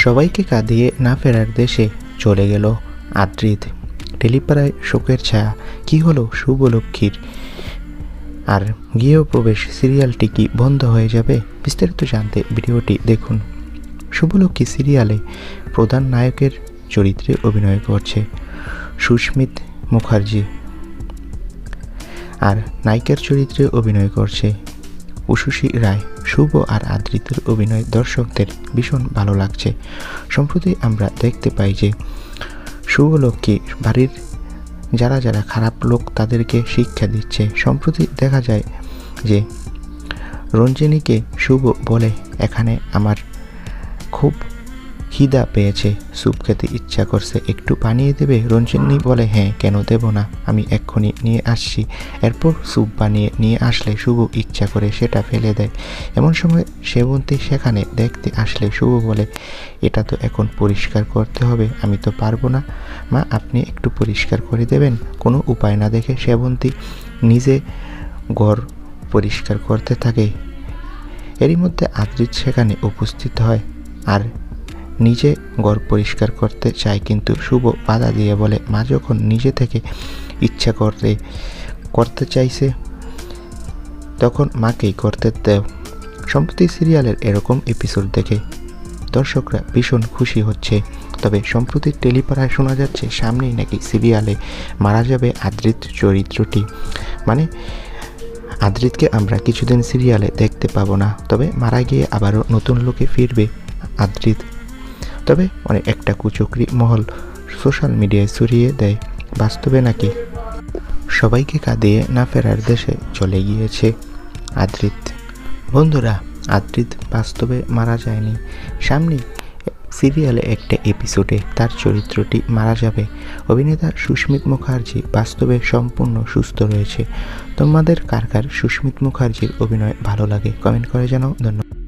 সবাইকে কাঁদিয়ে না ফেরার দেশে চলে গেল আদ্রিত। টেলিপাড়ায় শোকের ছায়া। কি হলো শুভলক্ষ্মীর? আর গিয়েও প্রবেশ, সিরিয়ালটি কি বন্ধ হয়ে যাবে? বিস্তারিত জানতে ভিডিওটি দেখুন। শুভলক্ষ্মী সিরিয়ালে প্রধান নায়কের চরিত্রে অভিনয় করছে সুস্মিত মুখার্জি। আর নায়িকার চরিত্রে অভিনয় করছে উশুশী রায়, শুভ আর আদ্রিতের অভিনয় দর্শকদের ভীষণ ভালো লাগছে। সম্প্রতি আমরা দেখতে পাই যে শুভ লক্ষ্মী বাড়ির যারা যারা খারাপ লোক তাদেরকে শিক্ষা দিচ্ছে। সম্প্রতি দেখা যায় যে রঞ্জিনীকে শুভ বলে, এখানে আমার খুব খিদা পেয়েছে। স্যুপ খেতে ইচ্ছা করছে। একটু বানিয়ে দেবে? রঞ্জিনী বলে হ্যাঁ কেন দেব না? আমি এক্ষুনি নিয়ে আসছি। এরপর স্যুপ বানিয়ে নিয়ে আসলে শুভ ইচ্ছা করে সেটা ফেলে দেয়। এমন সময় সেবন্তী সেখানে দেখতে আসলে শুভ বলে, এটা তো এখন পরিষ্কার করতে হবে, আমি তো পারব না। মা, আপনি একটু পরিষ্কার করে দেবেন? কোনো উপায় না দেখে সেবন্তী নিজে ঘর পরিষ্কার করতে থাকে। এরই মধ্যে আদ্রিত সেখানে উপস্থিত হয়। আর নিজে ঘর পরিষ্কার করতে চায়, কিন্তু শুভ বাধা দিয়ে বলে, মা যখন নিজে থেকে ইচ্ছা করতে করতে চাইছে, তখন মাকেই করতে দেও। সম্প্রতি সিরিয়ালের এরকম এপিসোড দেখে দর্শকরা ভীষণ খুশি হচ্ছে। তবে সম্প্রতি টেলিপাড়ায় শোনা যাচ্ছে, সামনেই নাকি সিরিয়ালে মারা যাবে আদ্রিত চরিত্রটি। মানে আদ্রিতকে আমরা কিছুদিন সিরিয়ালে দেখতে পাবো না, তবে মারা গিয়ে আবারও নতুন লোকে ফিরবে আদ্রিত। তবে অনেক একটা কুচক্রি মহল সোশ্যাল মিডিয়ায় ছড়িয়ে দেয়, বাস্তবে নাকি? সবাইকে কাঁদিয়ে না ফেরার দেশে চলে গিয়েছে আদ্রিত। বন্ধুরা, আদ্রিত বাস্তবে মারা যায়নি। সামনেই সিরিয়ালে একটা এপিসোডে তার চরিত্রটি মারা যাবে। অভিনেতা সুস্মিত মুখার্জি বাস্তবে সম্পূর্ণ সুস্থ রয়েছে। তোমাদের কার কার সুস্মিত মুখার্জির অভিনয় ভালো লাগে কমেন্ট করে জানাও। ধন্যবাদ।